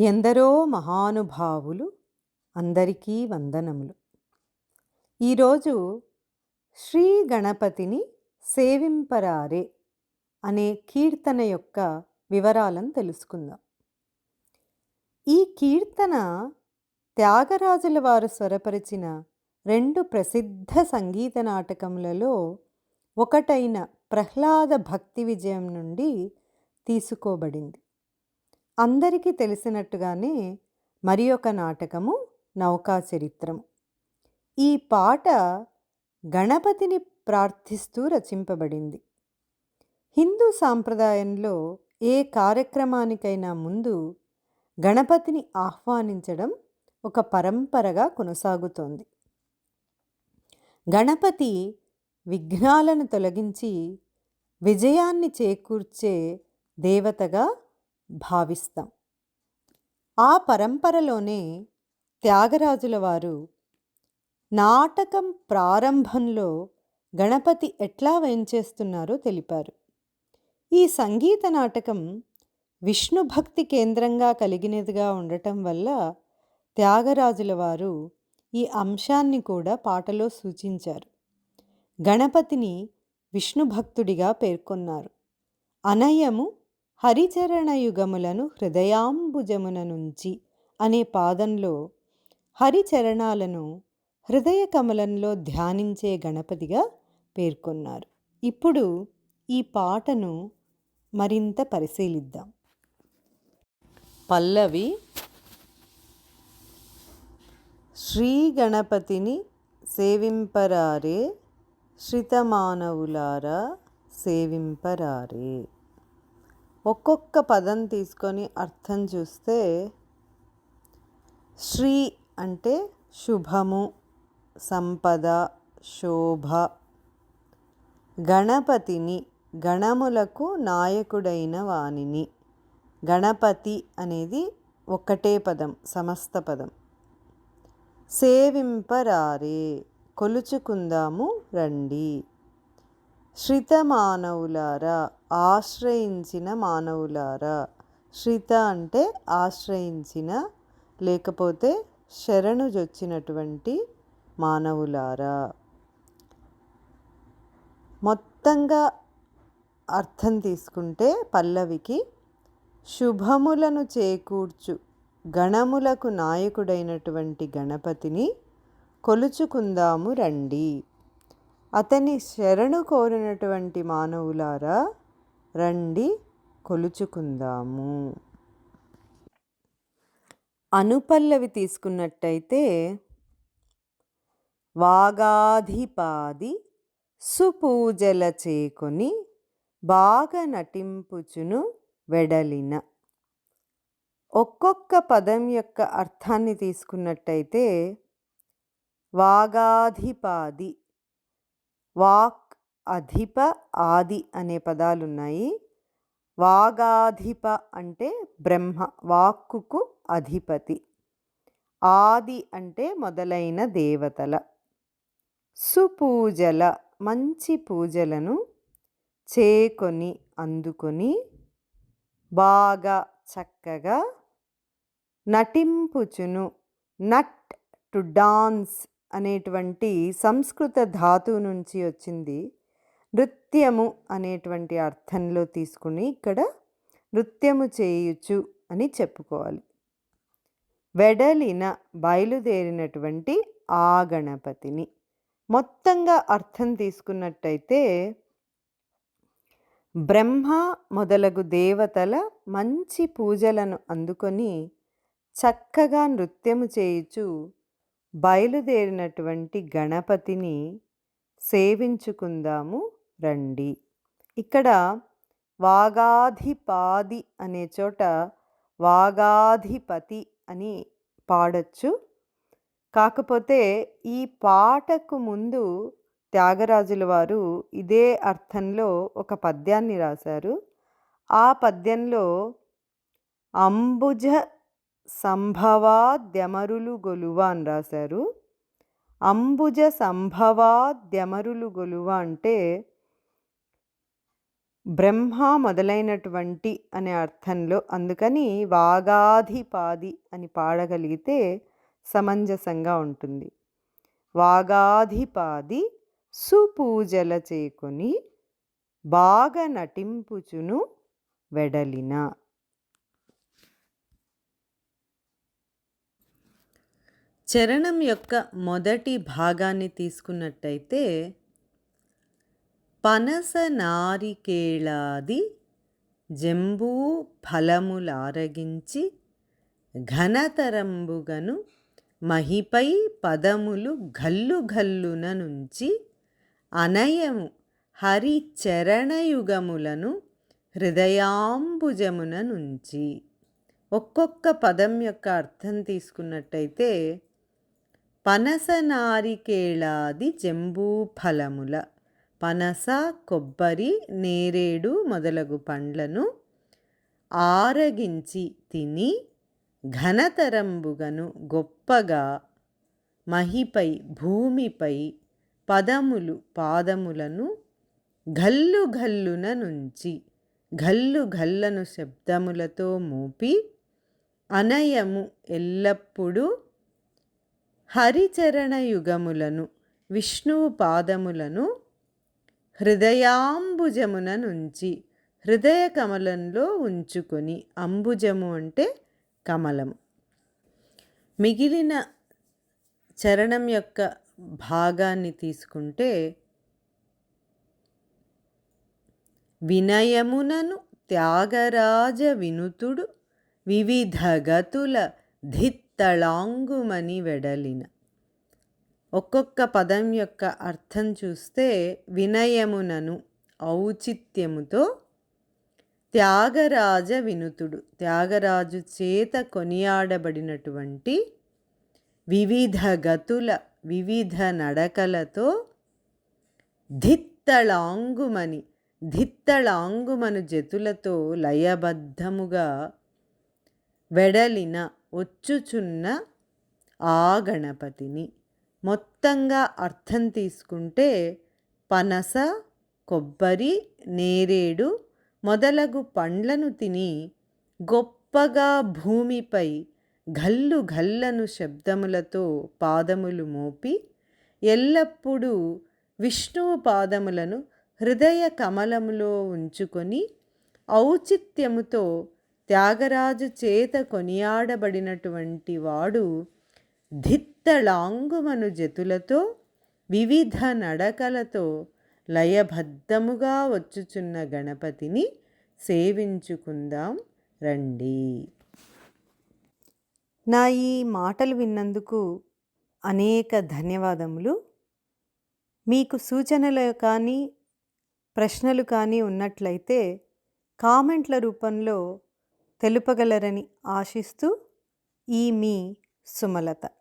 ఎందరో మహానుభావులు అందరికీ వందనములు. ఈరోజు శ్రీ గణపతిని సేవింపరారే అనే కీర్తన యొక్క వివరాలను తెలుసుకుందాం. ఈ కీర్తన త్యాగరాజుల వారు స్వరపరిచిన రెండు ప్రసిద్ధ సంగీత నాటకములలో ఒకటైన ప్రహ్లాద భక్తి విజయం నుండి తీసుకోబడింది. అందరికీ తెలిసినట్టుగానే మరి ఒక నాటకము నౌకా చరిత్రము. ఈ పాట గణపతిని ప్రార్థిస్తూ రచింపబడింది. హిందూ సాంప్రదాయంలో ఏ కార్యక్రమానికైనా ముందు గణపతిని ఆహ్వానించడం ఒక పరంపరగా కొనసాగుతోంది. గణపతి విఘ్నాలను తొలగించి విజయాన్ని చేకూర్చే దేవతగా భావిస్తాం. ఆ పరంపరలోనే త్యాగరాజుల వారు నాటకం ప్రారంభంలో గణపతి ఎట్లా వేంచేస్తున్నారో తెలిపారు. ఈ సంగీత నాటకం విష్ణు భక్తి కేంద్రంగా కలిగినదిగా ఉండటం వల్ల త్యాగరాజుల వారు ఈ అంశాన్ని కూడా పాటలో సూచించారు. గణపతిని విష్ణు భక్తుడిగా పేర్కొన్నారు. అనయము హరిచరణయుగములను హృదయాంబుజమున నుంచి అనే పాదంలో హరిచరణాలను హృదయ కమలంలో ధ్యానించే గణపతిగా పేర్కొన్నారు. ఇప్పుడు ఈ పాటను మరింత పరిశీలిద్దాం. పల్లవి శ్రీ గణపతిని సేవింపరారే శ్రితమానవులారా సేవింపరారే. ఒక్కొక్క పదం తీసుకొని అర్థం చూస్తే శ్రీ అంటే శుభము సంపద శోభ. గణపతిని గణములకు నాయకుడైన వాణిని గణపతి అనేది ఒకటే పదం సమస్త పదం. సేవింపరారే కొలుచుకుందాము రండి. శ్రిత మానవులారా ఆశ్రయించిన మానవులారా. శ్రిత అంటే ఆశ్రయించిన లేకపోతే శరణు జొచ్చినటువంటి మానవులారా. మొత్తంగా అర్థం తీసుకుంటే పల్లవికి శుభములను చేకూర్చు గణములకు నాయకుడైనటువంటి గణపతిని కొలుచుకుందాము రండి. అతని శరణు కోరినటువంటి మానవులారా రండి కొలుచుకుందాము. అనుపల్లవి తీసుకున్నట్టయితే వాగాధిపాది సుపూజల చేకొని బాగా నటింపుచును వెడలిన. ఒక్కొక్క పదం యొక్క అర్థాన్ని తీసుకున్నట్టయితే వాగాధిపాది వాక్ అధిప ఆది అనే పదాలు ఉన్నాయి వాగాధిప అంటే బ్రహ్మ వాక్కుకు అధిపతి. ఆది అంటే మొదలైన దేవతల. సుపూజల మంచి పూజలను చేకొని అందుకొని బాగా చక్కగా నటింపుచును. నట్ టు డాన్స్ అనేటువంటి సంస్కృత ధాతువు నుంచి వచ్చింది. నృత్యము అనేటువంటి అర్థంలో తీసుకుని ఇక్కడ నృత్యము చేయొచ్చు అని చెప్పుకోవాలి. వెడలిన బయలుదేరినటువంటి ఆ గణపతిని. మొత్తంగా అర్థం తీసుకున్నట్టయితే బ్రహ్మ మొదలగు దేవతల మంచి పూజలను అందుకొని చక్కగా నృత్యము చేయుచు బయలుదేరినటువంటి గణపతిని సేవించుకుందాము రండి. ఇక్కడ వాగాధిపాది అనే చోట వాగాధిపతి అని పాడొచ్చు. కాకపోతే ఈ పాటకు ముందు త్యాగరాజుల వారు ఇదే అర్థంలో ఒక పద్యాన్ని రాశారు. ఆ పద్యంలో అంబుజ సంభవాద్యమరులు గొలువ అని రాశారు అంబుజ సంభవాద్యమరులు గొలువ అంటే బ్రహ్మ మొదలైనటువంటి అనే అర్థంలో అందుకని వాగాధిపాది అని పాడగలిగితే సమంజసంగా ఉంటుంది. వాగాధిపాది సుపూజల చేకొని బాగా నటింపుచును వెడలిన. చరణం యొక్క మొదటి భాగాన్ని తీసుకున్నట్టయితే పనస నారికేళాది జంబూ ఫలములారగించి ఘనతరంబుగను మహిపై పదములు గల్లు గల్లున నుంచి అనయము హరి చరణయుగములను హృదయాంబుజమున నుంచి. ఒక్కొక్క పదం యొక్క అర్థం తీసుకున్నట్టయితే పనస నారికేళాది జంబూఫలముల పనస కొబ్బరి నేరేడు మొదలగు పండ్లను ఆరగించి తిని ఘనతరంబుగను గొప్పగా మహిపై భూమిపై పదములు పాదములను ఘల్లు ఘల్లున నుంచి ఘల్లు ఘల్లను శబ్దములతో మోపి అనయము ఎల్లప్పుడూ హరిచరణ యుగములను విష్ణువు పాదములను హృదయాంబుజమున నుంచి హృదయ కమలంలో ఉంచుకొని అంబుజము అంటే కమలము. మిగిలిన చరణం యొక్క భాగాన్ని తీసుకుంటే వినయమునను త్యాగరాజ వినుతుడు వివిధ గతుల ధిత్ తళాంగుమని వెడలిన. ఒక్కొక్క పదం యొక్క అర్థం చూస్తే వినయమునను ఔచిత్యముతో త్యాగరాజ వినుతుడు. త్యాగరాజు చేత కొనియాడబడినటువంటి వివిధ గతుల వివిధ నడకలతో ధిత్తళాంగుమని ధిత్తళాంగుమను జతులతో లయబద్ధముగా వెడలిన వచ్చుచున్న ఆ గణపతిని. మొత్తంగా అర్థం తీసుకుంటే పనస కొబ్బరి నేరేడు మొదలగు పండ్లను తిని గొప్పగా భూమిపై గల్లు గల్లను శబ్దములతో పాదములు మోపి ఎల్లప్పుడూ విష్ణువు పాదములను హృదయ కమలములో ఉంచుకొని ఔచిత్యముతో త్యాగరాజు చేత కొనియాడబడినటువంటి వాడు ధిత్తళాంగుమను జతులతో వివిధ నడకలతో లయబద్ధముగా వచ్చుచున్న గణపతిని సేవించుకుందాం రండి. నా ఈ మాటలు విన్నందుకు అనేక ధన్యవాదములు. మీకు సూచనలు కానీ ప్రశ్నలు కానీ ఉన్నట్లయితే కామెంట్ల రూపంలో తెలుపగలరని ఆశిస్తూ ఈ మీ సుమలత.